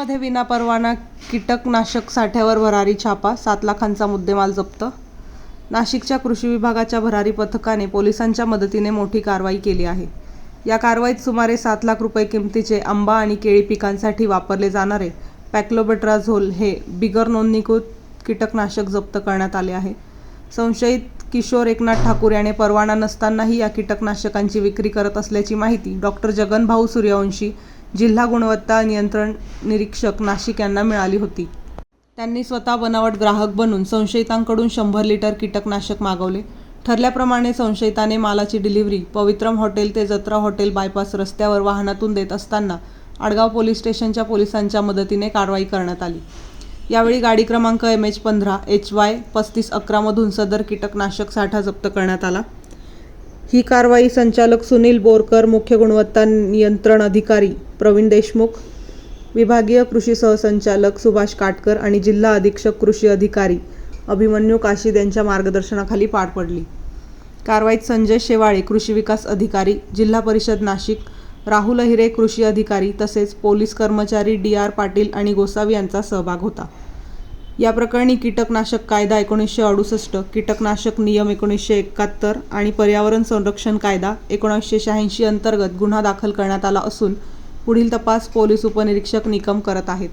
नाशिकमध्ये विनापरवाना कीटकनाशक साठ्यावर भरारी छापा सात लाखांचा मुद्देमाल जप्त? नाशिकच्या कृषी विभागाच्या भरारी पथकाने पोलिसांच्या मदतीने मोठी कारवाई केली आहे. या कारवाईत सुमारे सात लाख रुपये किमतीचे आंबा आणि केळी पिकांसाठी वापरले जाणारे पॅक्लोबेट्राझोल हे बिगर नोंदणीकृत कीटकनाशक जप्त करण्यात आले आहे. संशयित किशोर एकनाथ ठाकूर याने परवाना नसतानाही या कीटकनाशकांची विक्री करत असल्याची माहिती डॉक्टर जगनभाऊ सूर्यवंशी जिल्हा गुणवत्ता नियंत्रण निरीक्षक नाशिक यांना मिळाली होती. त्यांनी स्वतः बनावट ग्राहक बनून संशयितांकडून शंभर लिटर कीटकनाशक मागवले. ठरल्याप्रमाणे संशयिताने मालाची डिलिव्हरी पवित्रम हॉटेल ते जत्रा हॉटेल बायपास रस्त्यावर वाहनातून देत असताना आडगाव पोलीस स्टेशनच्या पोलिसांच्या मदतीने कारवाई करण्यात आली. यावेळी गाडी क्रमांक एम एच पंधरा एच वाय पस्तीस अकरामधून सदर कीटकनाशक साठा जप्त करण्यात आला. ही कारवाई संचालक सुनील बोरकर मुख्य गुणवत्ता नियंत्रण अधिकारी प्रवीण देशमुख विभागीय कृषी सहसंचालक सुभाष काटकर आणि जिल्हा अधीक्षक कृषी अधिकारी अभिमन्यू काशीद यांच्या मार्गदर्शनाखाली पार पडली. कारवाईत संजय शेवाळे कृषी विकास अधिकारी जिल्हा परिषद नाशिक राहुल अहिरे कृषी अधिकारी तसेच पोलीस कर्मचारी डी आर पाटील आणि गोसावी यांचा सहभाग होता. या प्रकरणी कीटकनाशक कायदा एकोणीसशे अडुसष्ट कीटकनाशक नियम एकोणीसशे एकाहत्तर आणि पर्यावरण संरक्षण कायदा एकोणीसशे शहाऐंशी अंतर्गत गुन्हा दाखल करण्यात आला असून पुढील तपास पोलीस उपनिरीक्षक निकम करत आहेत.